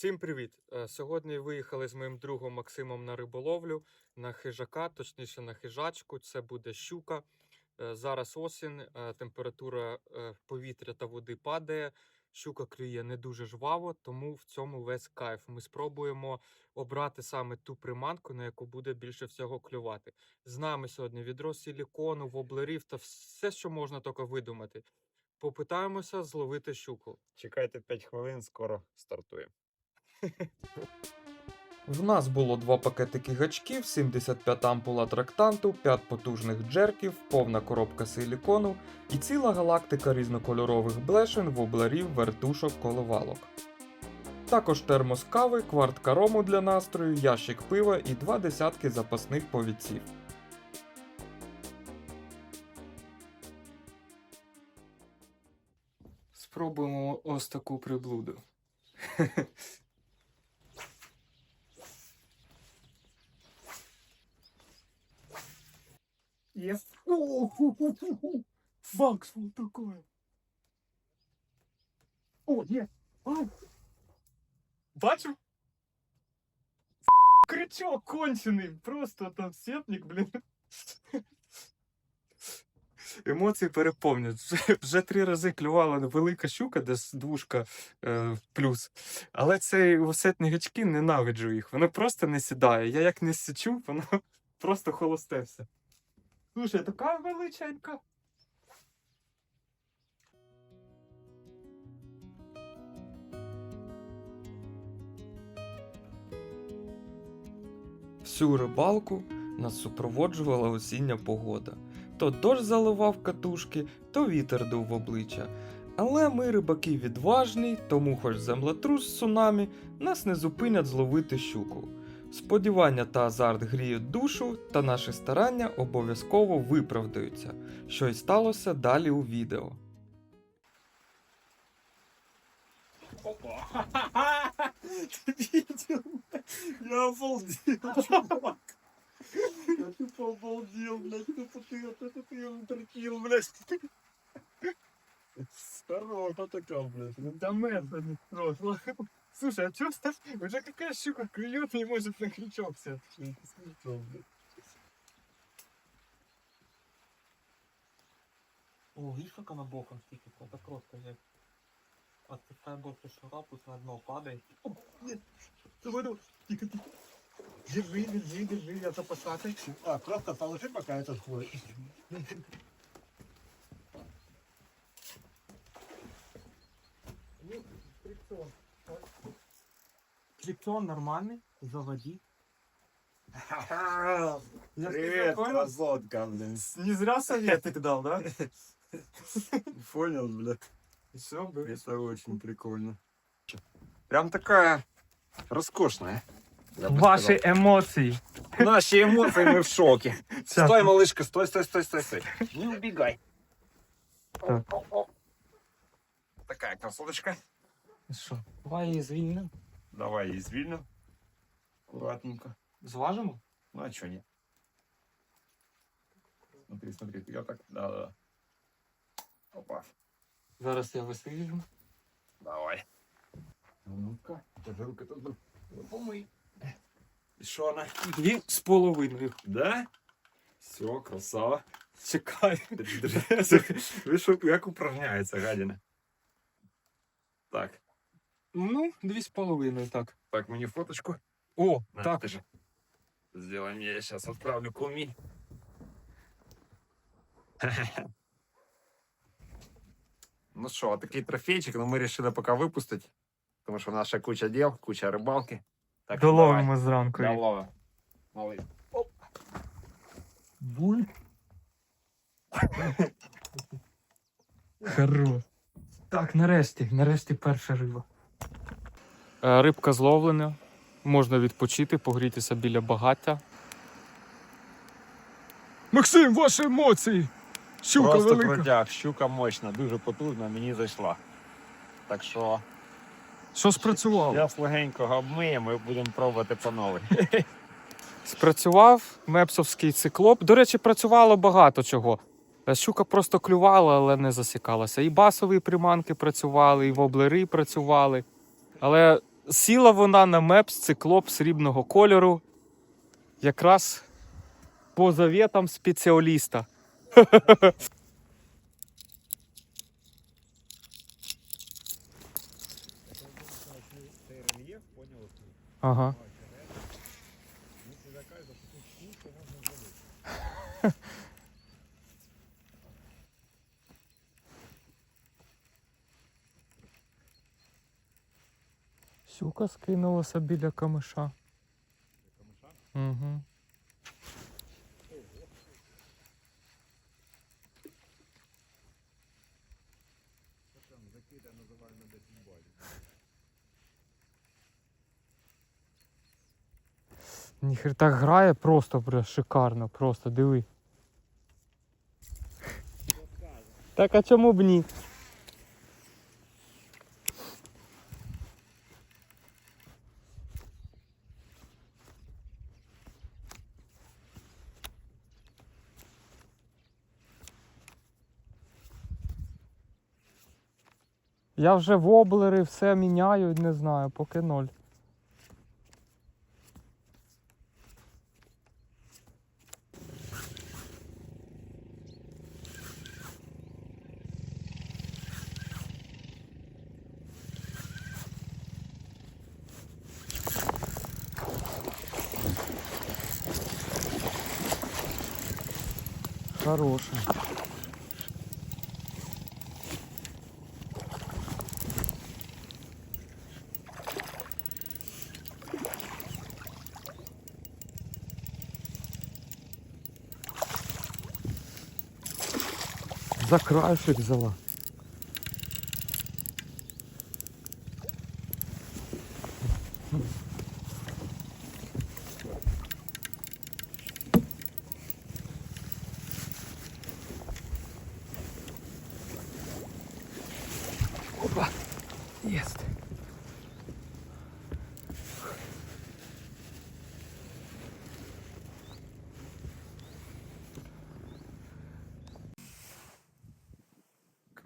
Всім привіт! Е, Сьогодні виїхали з моїм другом Максимом на риболовлю на хижака, точніше на хижачку. Це буде щука. Е, Зараз осінь, е, температура повітря та води падає. Щука клює не дуже жваво, тому в цьому весь кайф. Ми спробуємо обрати саме ту приманку, на яку буде більше всього клювати. З нами сьогодні відро силікону, воблерів та все, що можна тільки видумати. Попитаємося зловити щуку. Чекайте 5 хвилин, скоро стартуємо. В нас було два пакетики гачків, 75 ампула трактанту, 5 потужних джерків, повна коробка силікону і ціла галактика різнокольорових блешен, воблерів, вертушок, коливалок. Також термос кави, квартка рому для настрою, ящик пива і два десятки запасних повідців. Спробуємо ось таку приблуду. Yes. Бакс, вот такое. О, є. Ай. Бачу? Крючок кончений. Просто там сетник, блін. Емоції переповнюють. Вже, вже три рази клювала велика щука, десь двушка е, плюс. Але цей осетні гачки ненавиджу їх. Воно просто не сідає. Я як не січу, воно просто холосте все. Слушай, така величенька. Всю рибалку нас супроводжувала осіння погода. То дощ заливав катушки, то вітер дув в обличчя. Але ми рибаки відважні, тому хоч землетрус цунамі, нас не зупинять зловити щуку. Сподівання та азарт гріють душу, та наші старання обов'язково виправдаються, що й сталося далі у відео. Ты видел? Я обалдел, чувак. Я тупо обалдел, блядь. Тупо ты, вот это ты его торчил, блядь. Хороша такая, блядь. Ну там это не прошло. Слушай, а чё уже какая щука клюет не может на крючок сесть? Смешно, блядь. О, видишь, как она боком стикает? Это просто я отпускаю больше шура, пусть на дно падает. Давай, давай. Тихо, тихо. Держи, держи, держи, я запасатель. А, просто положи пока этот ходит. Фрикцион. Фрикцион нормальный, заводи. Привет, красотка, блин. Не зря советы дал, да? Понял, блядь. Все, бы. Это очень прикольно. Прям такая роскошная. сказал. эмоции. Наши эмоции, мы в шоке. Сейчас. Стой, малышка, стой, стой, стой, стой, стой. Не убегай. Так. Такая красоточка. Що? Давай її звільним. Давай її звільню. Аккуратненько. Зважимо? Ну а чё нет? Смотри, смотри, я так, да, да, да. Опа, Зараз я висвіжу. давай. Ну-ка, руки тут. Помий. Що вона? Дві з половиною. Да? Все, красава. Чекай. Ви що, як упражняється, гадіна? Так, Ну, дві з половиною, так. так, мені фоточку. О, На, так. держи. Сделаем, я сейчас отправлю куми. Ну что, такий трофейчик, но мы решили пока выпустить, потому что наша куча дел, куча рыбалки. Так что Доловимо зранку. давай, доловим. Малый. Буль. Хорош. Так, нарешті, нарешті перша риба. Е, Рибка зловлена. Можна відпочити, погрітися біля багаття. Максим, ваші емоції! Щука Просто велика. крутяк, щука мощна, дуже потужна, мені зайшла. Так що Що спрацювало? зараз легенько обмиємо і будемо пробувати по новій. Спрацював мепсовський циклоп. До речі, працювало багато чого. Е, Щука просто клювала, але не засікалася. І басові приманки працювали, і воблери працювали. Але Сіла вона на мепс циклоп срібного кольору. Якраз по завітам спеціаліста. Ага. Сюка скинулася біля камиша. Біля Камиша? Угу. Закида називаю на 10 балів. Ніхер так грає просто бля, шикарно, просто диви. Так а чому б ні? Я вже воблери все міняю, не знаю, поки ноль. Хороший. За краешек взяла. Опа,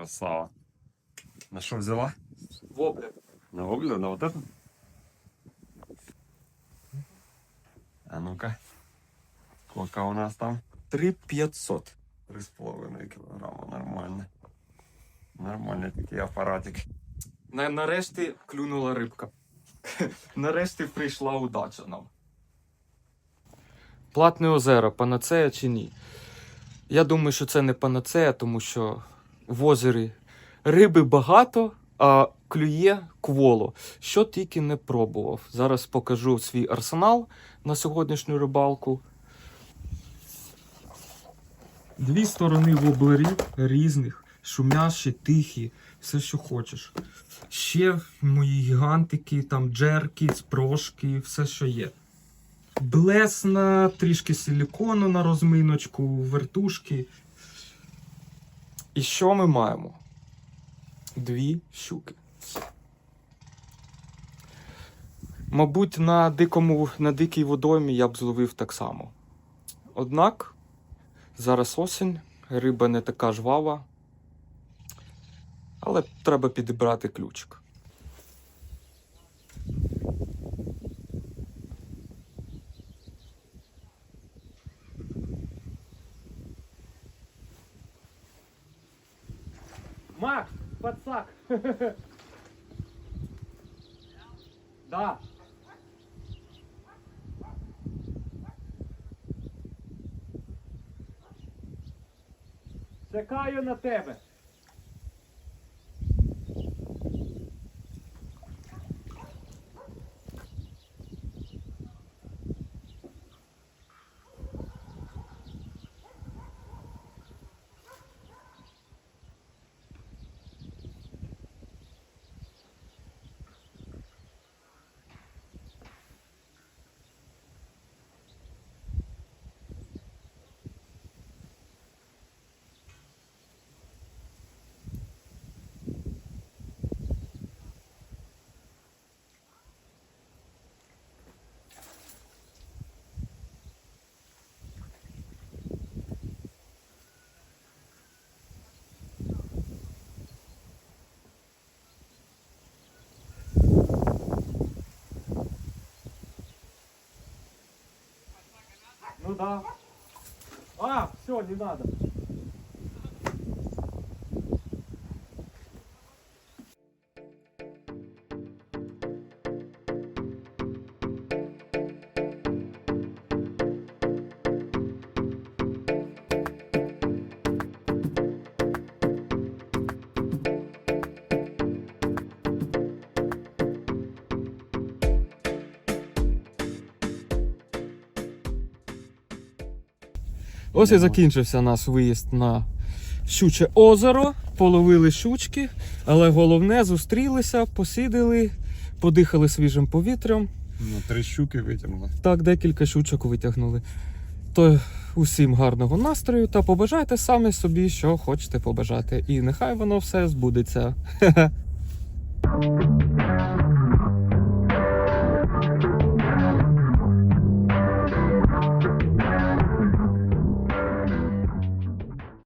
Красава. На что взяла? Воблер. На воблер, на вот это? А ну-ка. Сколько у нас там? 3500. 3,5 килограмма, нормально. Нормальный такий апаратик. На, нарешті клюнула рибка. нарешті прийшла удача нам. Платне озеро, панацея чи ні? Я думаю, що це не панацея, тому що в озері риби багато, а клює кволо. Що тільки не пробував. Зараз покажу свій арсенал на сьогоднішню рибалку. Дві сторони воблерів різних, шумящі, тихі, все, що хочеш. Ще мої гігантики, там джерки, спрошки, все, що є. Блесна, трішки силікону на розминочку, вертушки. І що ми маємо? Дві щуки. Мабуть, на дикому, на дикій водоймі я б зловив так само. Однак, зараз осінь, риба не така жвава, але треба підібрати ключик. Да. Чекаю на тебе. Да. А, все, не надо. Ось і закінчився наш виїзд на Щуче озеро. Половили щучки, але головне зустрілися, посиділи, подихали свіжим повітрям. Ну, три щуки витягнули. Так, декілька щучок витягнули. То усім гарного настрою та побажайте самі собі, що хочете побажати. І нехай воно все збудеться.